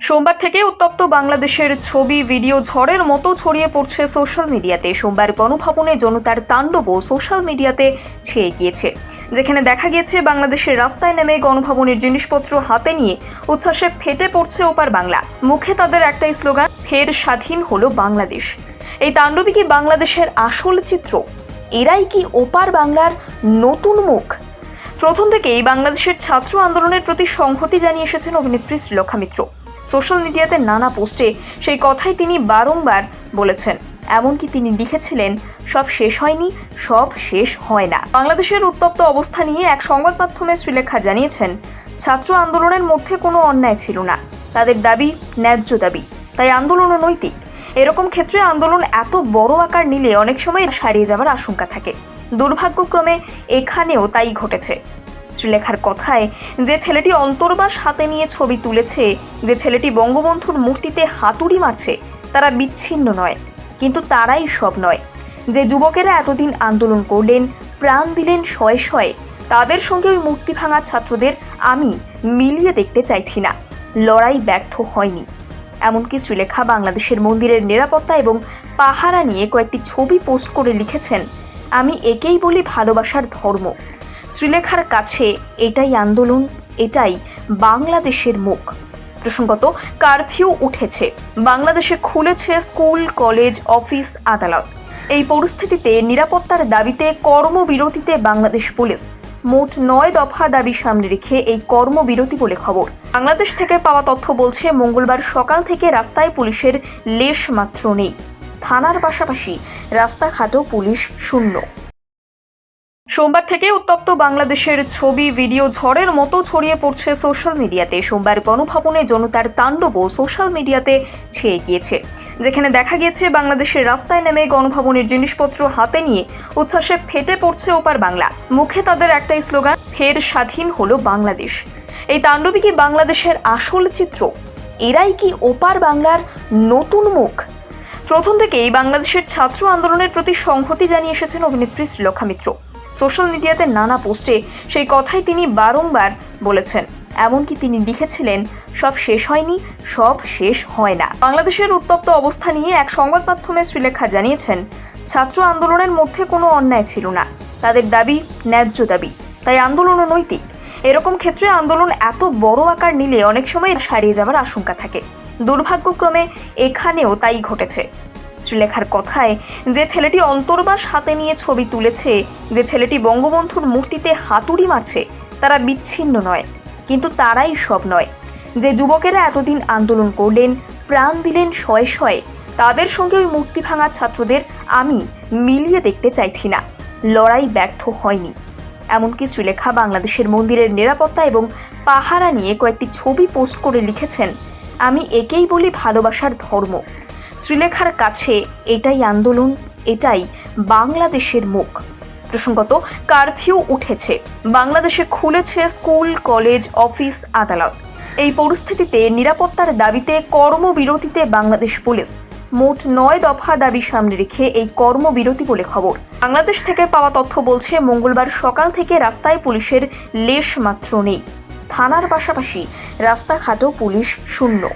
সোমবার থেকে উত্তপ্ত বাংলাদেশের ছবি, ভিডিও ঝড়ের মতো ছড়িয়ে পড়ছে সোশ্যাল মিডিয়াতে। সোমবার গণভবনে জনতার তাণ্ডবও সোশ্যাল মিডিয়াতে ছেয়ে গিয়েছে। যেখানে দেখা গিয়েছে, বাংলাদেশের রাস্তায় নেমে গণভবনের জিনিসপত্র হাতে নিয়ে উচ্ছ্বাসে ফেটে পড়ছে ওপার বাংলা। মুখে তাদের একটাই স্লোগান, ফের স্বাধীন হলো বাংলাদেশ। এই তাণ্ডবই কি বাংলাদেশের আসল চিত্র? এরাই কি ওপার বাংলার নতুন মুখ? প্রথম থেকেই বাংলাদেশের ছাত্র আন্দোলনের প্রতি সংহতি জানিয়ে এসেছেন অভিনেত্রী শ্রীলক্ষা মিত্র। সোশ্যাল মিডিয়াতে নানা পোস্টে সেই কথাই তিনি বারংবার বলেছেন। এমনকি তিনি লিখেছিলেন, সব শেষ হয়নি, সব শেষ হয় না। বাংলাদেশের উত্তপ্ত অবস্থা নিয়ে এক সংবাদ মাধ্যমে শ্রীলেখা জানিয়েছেন, ছাত্র আন্দোলনের মধ্যে কোনো অন্যায় ছিল না। তাদের দাবি ন্যায্য দাবি, তাই আন্দোলনও নৈতিক এরকম ক্ষেত্রে আন্দোলন এত বড় আকার নিলে অনেক সময় সারিয়ে যাওয়ার আশঙ্কা থাকে। দুর্ভাগ্যক্রমে এখানেও তাই ঘটেছে। শ্রীলেখার কথায়, যে ছেলেটি অন্তর্বাস হাতে নিয়ে ছবি তুলেছে, যে ছেলেটি বঙ্গবন্ধুর মূর্তিতে হাতুড়ি মারছে, তারা বিচ্ছিন্ন নয়, কিন্তু তারাই সব নয়। যে যুবকেরা এতদিন আন্দোলন করলেন, প্রাণ দিলেন শয়ে শয়ে, তাদের সঙ্গে ওই মূর্তি ভাঙা ছাত্রদের আমি মিলিয়ে দেখতে চাইছি না। লড়াই ব্যর্থ হয়নি। এমনকি শ্রীলেখা বাংলাদেশের মন্দিরের নিরাপত্তা এবং পাহারা নিয়ে কয়েকটি ছবি পোস্ট করে লিখেছেন, আমি একেই বলি ভালোবাসার ধর্ম। শ্রীলেখার কাছে এটাই আন্দোলন, এটাই বাংলাদেশের মুখ। প্রসঙ্গত, কারফিউ উঠেছে। বাংলাদেশে খুলেছে স্কুল, কলেজ, অফিস, আদালত। এই পরিস্থিতিতে নিরাপত্তার দাবিতে কর্মবিরতিতে বাংলাদেশ পুলিশ। মোট নয় দফা দাবি সামনে রেখে এই কর্মবিরতি বলে খবর। বাংলাদেশ থেকে পাওয়া তথ্য বলছে, মঙ্গলবার সকাল থেকে রাস্তায় পুলিশের লেশ মাত্র নেই। থানার পাশাপাশি রাস্তাঘাটও পুলিশ শূন্য। সোমবার থেকে উত্তপ্ত বাংলাদেশের ছবি, ভিডিও ঝড়ের মতো ছড়িয়ে পড়ছে সোশ্যাল মিডিয়াতে। সোমবার গণভবনে জনতার তাণ্ডবও সোশ্যাল মিডিয়াতে ছেয়ে গিয়েছে। যেখানে দেখা গিয়েছে, বাংলাদেশের রাস্তায় নেমে গণভবনের জিনিসপত্র হাতে নিয়ে উচ্ছ্বাসে ফেটে পড়ছে ওপার বাংলা। মুখে তাদের একটাই স্লোগান, ফের স্বাধীন হলো বাংলাদেশ। এই তাণ্ডবই কি বাংলাদেশের আসল চিত্র? এরাই কি ওপার বাংলার নতুন মুখ? প্রথম থেকেই বাংলাদেশের ছাত্র আন্দোলনের প্রতি সংহতি জানিয়ে এসেছেন অভিনেত্রী শ্রীলক্ষা মিত্র। সোশ্যাল মিডিয়াতে নানা পোস্টে সেই কথাই তিনি বারংবার বলেছেন। এমনকি তিনি লিখেছিলেন, সব শেষ হয়নি, সব শেষ হয় না। বাংলাদেশের উত্তপ্ত অবস্থা নিয়ে এক সংবাদ মাধ্যমে শ্রীলেখা জানিয়েছেন, ছাত্র আন্দোলনের মধ্যে কোনো অন্যায় ছিল না। তাদের দাবি ন্যায্য দাবি, তাই আন্দোলনও নৈতিক। এরকম ক্ষেত্রে আন্দোলন এত বড় আকার নিলে অনেক সময় সারিয়ে যাওয়ার আশঙ্কা থাকে। দুর্ভাগ্যক্রমে এখানেও তাই ঘটেছে। শ্রীলেখার কথায়, যে ছেলেটি অন্তর্বাস হাতে নিয়ে ছবি তুলেছে, যে ছেলেটি বঙ্গবন্ধুর মূর্তিতে হাতুড়ি মারছে, তারা বিচ্ছিন্ন নয়, কিন্তু তারাই সব নয়। যে যুবকেরা এতদিন আন্দোলন করলেন, প্রাণ দিলেন শয়ে শয়ে, তাদের সঙ্গে ওই মূর্তি ভাঙা ছাত্রদের আমি মিলিয়ে দেখতে চাইছি না। লড়াই ব্যর্থ হয়নি। এমনকি শ্রীলেখা বাংলাদেশের মন্দিরের নিরাপত্তা এবং পাহারা নিয়ে কয়েকটি ছবি পোস্ট করে লিখেছেন, আমি একেই বলি ভালোবাসার ধর্ম। শ্রীলেখার কাছে এটাই আন্দোলন, এটাই বাংলাদেশের মুখ। প্রসঙ্গত, কারফিউ উঠেছে। বাংলাদেশে খুলেছে স্কুল, কলেজ, অফিস, আদালত। এই পরিস্থিতিতে নিরাপত্তার দাবিতে কর্মবিরতিতে বাংলাদেশ পুলিশ। মোট নয় দফা দাবি সামনে রেখে এই কর্মবিরতি বলে খবর। বাংলাদেশ থেকে পাওয়া তথ্য বলছে, মঙ্গলবার সকাল থেকে রাস্তায় পুলিশের লেশ মাত্র নেই। থানার পাশাপাশি রাস্তাঘাটও পুলিশ শূন্য।